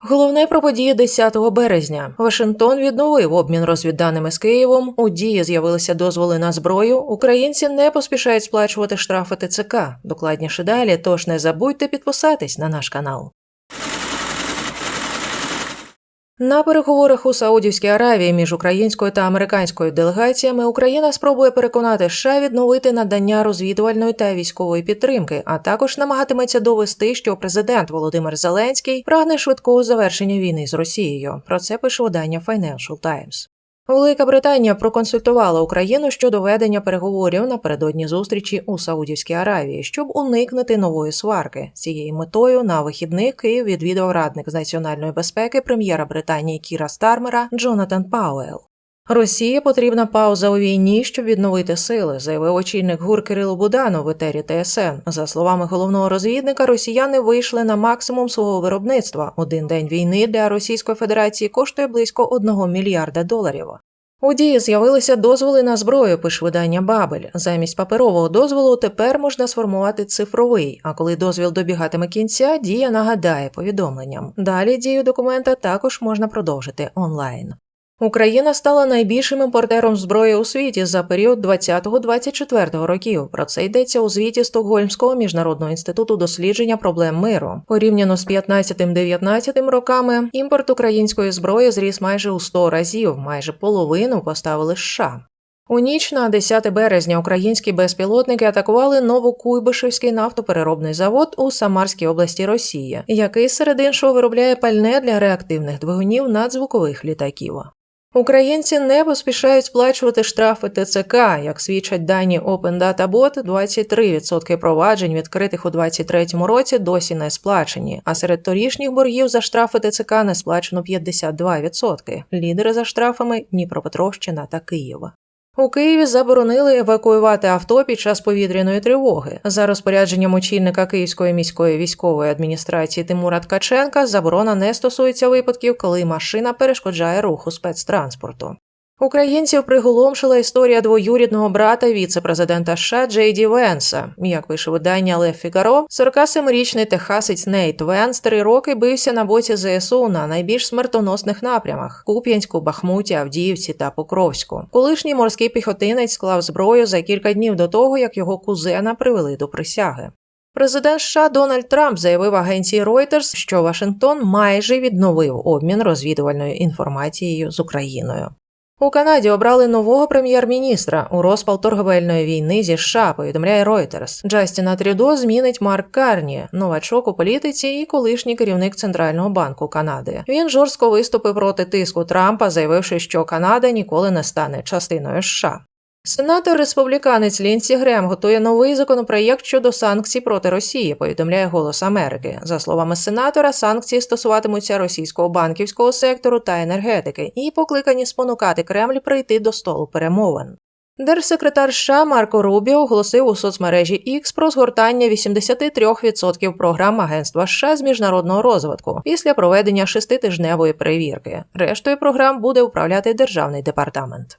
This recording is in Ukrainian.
Головне про події 10 березня. Вашингтон відновив обмін розвідданими з Києвом. У дії з'явилися дозволи на зброю. Українці не поспішають сплачувати штрафи ТЦК. Докладніше далі. Тож не забудьте підписатись на наш канал. На переговорах у Саудівській Аравії між українською та американською делегаціями Україна спробує переконати США відновити надання розвідувальної та військової підтримки, а також намагатиметься довести, що президент Володимир Зеленський прагне швидкого завершення війни з Росією. Про це пише видання Financial Times. Велика Британія проконсультувала Україну щодо ведення переговорів напередодні зустрічі у Саудівській Аравії, щоб уникнути нової сварки. З цією метою на вихідних Київ відвідав радник з національної безпеки прем'єра Британії Кіра Стармера Джонатан Пауел. Росії потрібна пауза у війні, щоб відновити сили, заявив очільник ГУР Кирило Буданов в етері ТСН. За словами головного розвідника, росіяни вийшли на максимум свого виробництва. Один день війни для Російської Федерації коштує близько 1 мільярда доларів. У дії з'явилися дозволи на зброю, пише видання Бабель. Замість паперового дозволу тепер можна сформувати цифровий. А коли дозвіл добігатиме кінця, дія нагадає повідомленням. Далі дію документа також можна продовжити онлайн. Україна стала найбільшим імпортером зброї у світі за період 20-24 років. Про це йдеться у звіті Стокгольмського міжнародного інституту дослідження проблем миру. Порівняно з 15-19 роками імпорт української зброї зріс майже у 100 разів, майже половину поставили США. У ніч на 10 березня українські безпілотники атакували Новокуйбишевський нафтопереробний завод у Самарській області Росії, який серед іншого виробляє пальне для реактивних двигунів надзвукових літаків. Українці не поспішають сплачувати штрафи ТЦК, як свідчать дані Open Data Bot, 23% проваджень, відкритих у 2023 році, досі не сплачені. А серед торішніх боргів за штрафи ТЦК не сплачено 52%. Лідери за штрафами Дніпропетровщина та Київ. У Києві заборонили евакуювати авто під час повітряної тривоги. За розпорядженням очільника Київської міської військової адміністрації Тимура Ткаченка заборона не стосується випадків, коли машина перешкоджає руху спецтранспорту. Українців приголомшила історія двоюрідного брата віце-президента США Джей Ді Венса. Як пише видання Ле Фігаро, 47-річний техасець Нейт Венс три роки бився на боці ЗСУ на найбільш смертоносних напрямах: Куп'янську, Бахмуті, Авдіївці та Покровську. Колишній морський піхотинець склав зброю за кілька днів до того, як його кузена привели до присяги. Президент США Дональд Трамп заявив агенції Reuters, що Вашингтон майже відновив обмін розвідувальною інформацією з Україною. У Канаді обрали нового прем'єр-міністра у розпал торговельної війни зі США, повідомляє Reuters. Джастіна Трюдо змінить Марк Карні, новачок у політиці і колишній керівник Центрального банку Канади. Він жорстко виступив проти тиску Трампа, заявивши, що Канада ніколи не стане частиною США. Сенатор республіканець Лінсі Грем готує новий законопроєкт щодо санкцій проти Росії. Повідомляє Голос Америки. За словами сенатора, санкції стосуватимуться російського банківського сектору та енергетики і покликані спонукати Кремль прийти до столу перемовин. Держсекретар США Марко Рубіо оголосив у соцмережі X про згортання 83% програм Агентства США з міжнародного розвитку після проведення шеститижневої перевірки. Рештою програм буде управляти державний департамент.